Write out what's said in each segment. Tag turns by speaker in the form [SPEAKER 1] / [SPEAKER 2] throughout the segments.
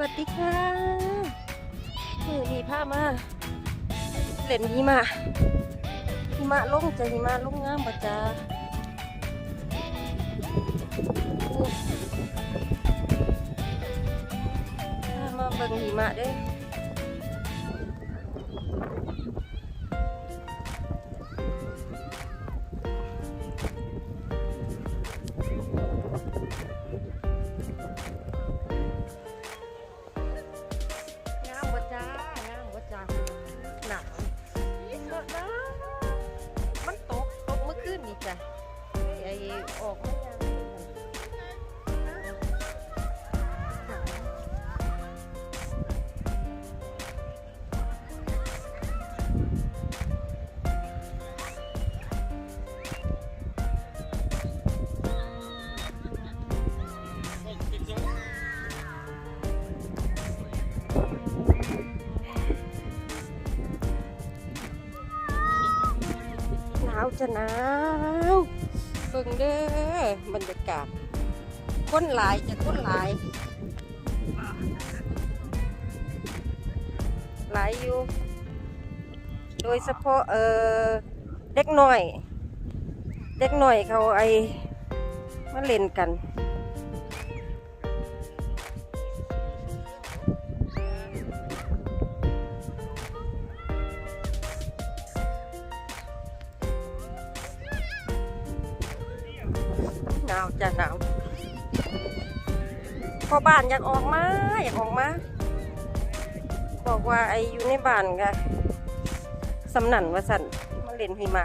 [SPEAKER 1] วัสดีค่ะมือนี้พามาเล่นหิมะหิมะลงจะหิมะลงงามปะจ้ามาเบิ่งหิมะเด้ อ้ออกไม่ยังหนาวหนาวจะหนาวเบิ่งเด้อบรรยากาศคนหลายจะคนหลายหลายอยู่ โดยเฉพาะเออเด็กหน่อย เด็กหน่อยเขาไอมาเล่นกันหน พอบ้านอยากออกมาอยากออกมา บอกว่าไออยู่ในบ้านกะสำนันว่าสันมาเล่นหิมะ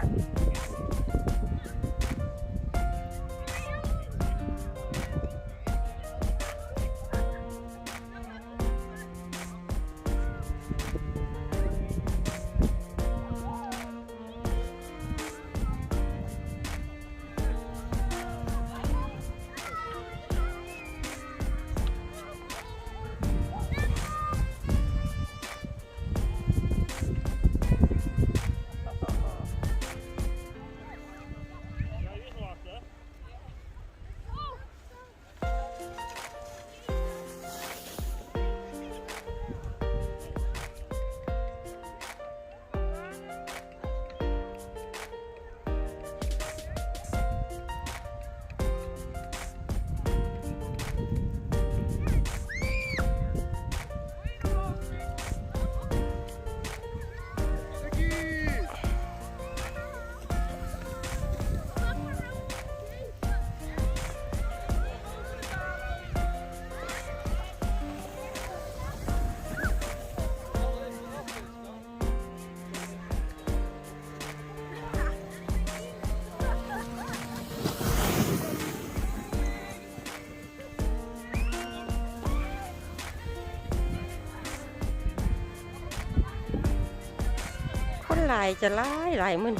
[SPEAKER 1] หลายจะหลายหลายมึน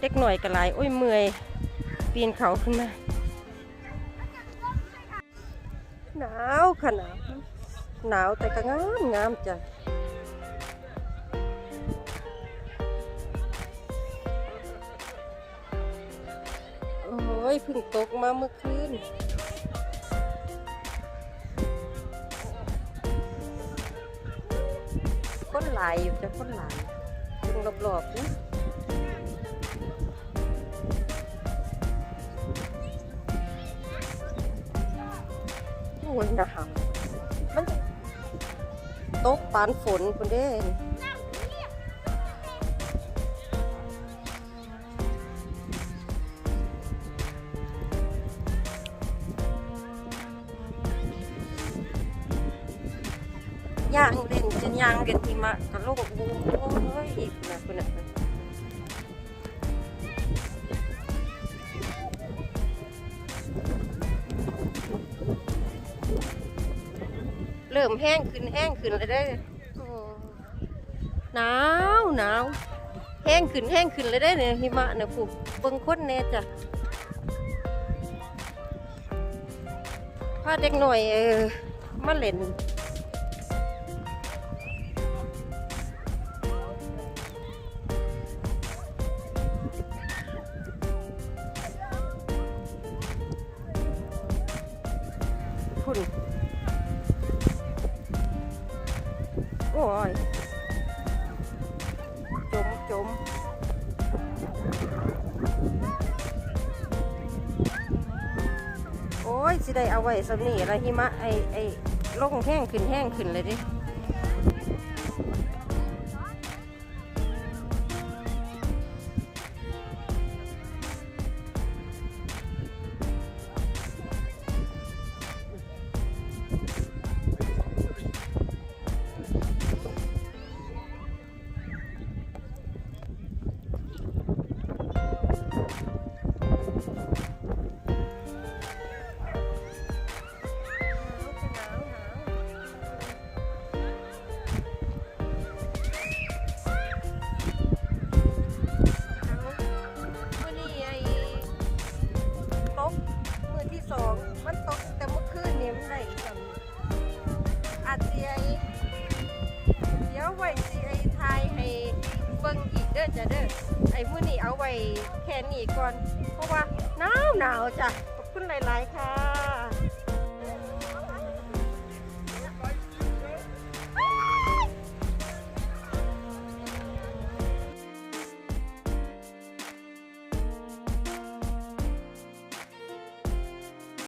[SPEAKER 1] เด็กหน่อยก็หลายโอ้ยเมื่อยปีนเขาขึ้นมาหนาวขนาดหนาวแต่ก็งามงามจ้ะโอ้ยพึ่งตกมาเมื่อคืนคนหลายอยู่จะคนหลาย รอบๆนะโอ้ยหนาวมันตกปานฝนคนเด้นย่างเล่นจนย่างกันทีมะกระ โลกบโอ้ยอีกนะคุณน่ะเริ่มแห้งขึ้นแห้งขึ้นเลยได้หนาวหนาวแห้งขึ้นแห้งขึ้นเลยได้เนี่ยหิมะเนี่ยผูกเบิ่งคนแน่จ้ะพาเด็กหน่อยเออมาเล่น พุ่น โอ้ย จมจมโอ้ย สิได้เอาไว้สำนี่ละหิมะ ไอไอลงแห้งขึ้นแห้งขึ้นเลยดิ บิ่งอีกเด้อจ้ะเด้อไอ้มื้อนี้เอาไว้แค่นี้ก่อน เพราะว่าหนาวหนาวจ้ะขอบคุณหลาย ๆ ค่ะ